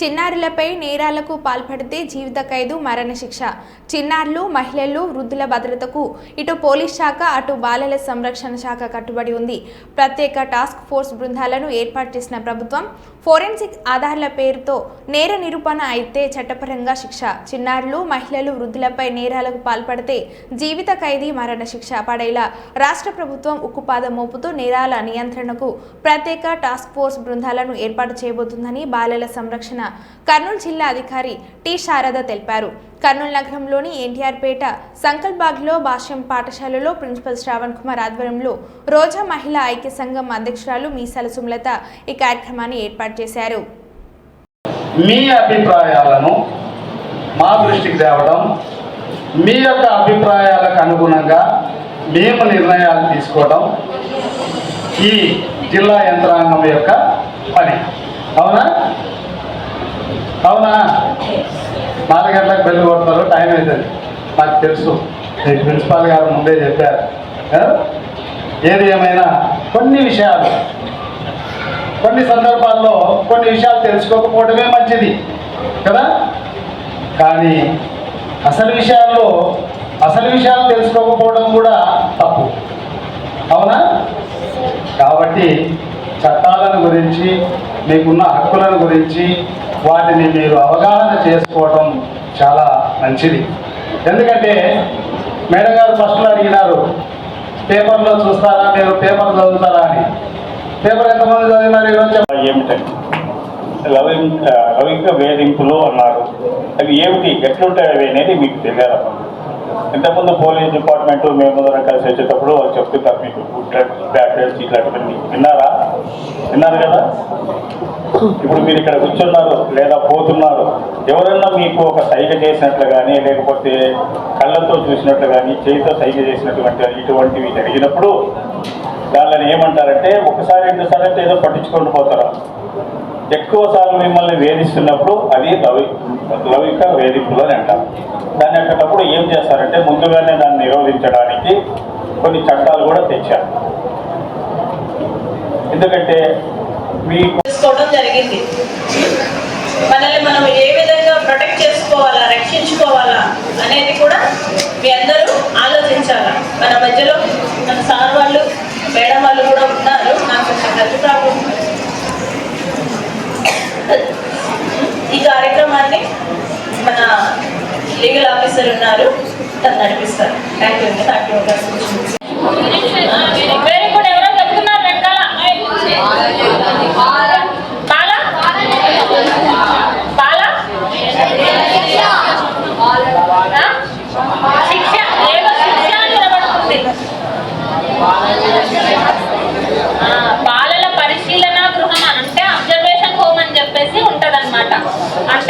చిన్నారులపై నేరాలకు పాల్పడితే జీవిత ఖైదు మరణశిక్ష. చిన్నారులు మహిళలు వృద్ధుల భద్రతకు ఇటు పోలీస్ శాఖ అటు బాలల సంరక్షణ శాఖ కట్టుబడి ఉంది. ప్రత్యేక టాస్క్ ఫోర్స్ బృందాలను ఏర్పాటు చేసిన ప్రభుత్వం ఫోరెన్సిక్ ఆధారాల పేరుతో నేర నిరూపణ అయితే చట్టపరంగా శిక్ష. చిన్నారులు మహిళలు వృద్ధులపై నేరాలకు పాల్పడితే జీవిత ఖైదీ మరణ శిక్ష పడేలా రాష్ట్ర ప్రభుత్వం ఉక్కుపాదం మోపుతూ నేరాల నియంత్రణకు ప్రత్యేక టాస్క్ ఫోర్స్ బృందాలను ఏర్పాటు చేయబోతుందని బాలల సంరక్షణ కర్నూలు జిల్లా అధికారి టి శారద తెలిపారు. కర్నూలు నగరంలోని ఎన్టీఆర్ పేట సంకల్బాగ్లో భాష్యం పాఠశాలలో ప్రిన్సిపల్ శ్రావణ్ కుమార్ ఆధ్వర్యంలో రోజా మహిళా ఐక్య సంఘం అధ్యక్షురాలు మీసాల సుమలత ఈ కార్యక్రమాన్ని ఏర్పాటు చేశారు. మీ అభిప్రాయాలను మా దృష్టికి తేవడం మీ యొక్క అభిప్రాయాలకు అనుగుణంగా మేము నిర్ణయాలు తీసుకోవడం ఈ జిల్లా యంత్రాంగం యొక్క పని. అవునా? అవునా? నాలుగు గంటలకు బెల్లు కొడతారు టైం అవుతుంది నాకు తెలుసు. మీ ప్రిన్సిపాల్ గారు ముందే చెప్పారు. ఏది ఏమైనా కొన్ని విషయాలు కొన్ని సందర్భాల్లో కొన్ని విషయాలు తెలుసుకోకపోవడమే మంచిది కదా? కానీ అసలు విషయాల్లో అసలు విషయాలు తెలుసుకోకపోవడం కూడా తప్పు. అవునా? కాబట్టి చట్టాలను గురించి మీకున్న హక్కులను గురించి వాటిని మీరు అవగాహన చేసుకోవటం చాలా మంచిది. ఎందుకంటే మేడం గారు ఫస్ట్లో అడిగినారు పేపర్లో చూస్తారా మీరు పేపర్ చదువుతారా? అని. పేపర్ ఎంతమంది చదివినారు ఈరోజు ఏమిటండి లవింగ్ లవింగ వేధింపులు అన్నారు. అవి ఏమిటి? ఎట్లుంటాయి అవి అనేది మీకు తెలియాలి? ఇంతకుముందు పోలీస్ డిపార్ట్మెంట్ మేము ముందర కలిసి వచ్చేటప్పుడు వాళ్ళు చెప్తుంటారు మీకు గుడ్ బ్యాడ్ ఇట్లాంటివన్నీ. విన్నారా? విన్నారు కదా? ఇప్పుడు మీరు ఇక్కడ కూర్చున్నారు లేదా పోతున్నారు ఎవరన్నా మీకు ఒక సైగ చేసినట్లు కానీ లేకపోతే కళ్ళతో చూసినట్లు కానీ చేతితో సైగ చేసినటువంటి ఇటువంటివి జరిగినప్పుడు వాళ్ళని ఏమంటారంటే ఒకసారి రెండుసార్లు అంటే ఏదో పట్టించుకుంటూ పోతారు? ఎక్కువసార్లు మిమ్మల్ని వేధిస్తున్నప్పుడు అది లవి లౌకిక వేధింపులు అని అంటారు. దాన్ని అట్టేటప్పుడు ఏం చేస్తారంటే ముందుగానే దాన్ని నిరోధించడానికి కొన్ని చట్టాలు కూడా తెచ్చారు. ఎందుకంటే చేసుకోవడం జరిగింది. మనల్ని మనం ఏ విధంగా ప్రొటెక్ట్ చేసుకోవాలా రక్షించుకోవాలా అనేది కూడా మీ అందరూ ఆలోచించాలా. మన మధ్యలో మన సార్ వాళ్ళు మేడం వాళ్ళు కూడా ఉన్నారు. నాకు కొంచెం హెల్త్ ప్రాబ్లం ఈ కార్యక్రమాన్ని మన లీగల్ ఆఫీసర్ ఉన్నారు. తను నడిపిస్తారు. థ్యాంక్ యూ థ్యాంక్ యూ బాలల పరిశీలన గృహం అంటే అబ్జర్వేషన్ హోమ్ అని చెప్పేసి ఉంటదన్నమాట. అంటే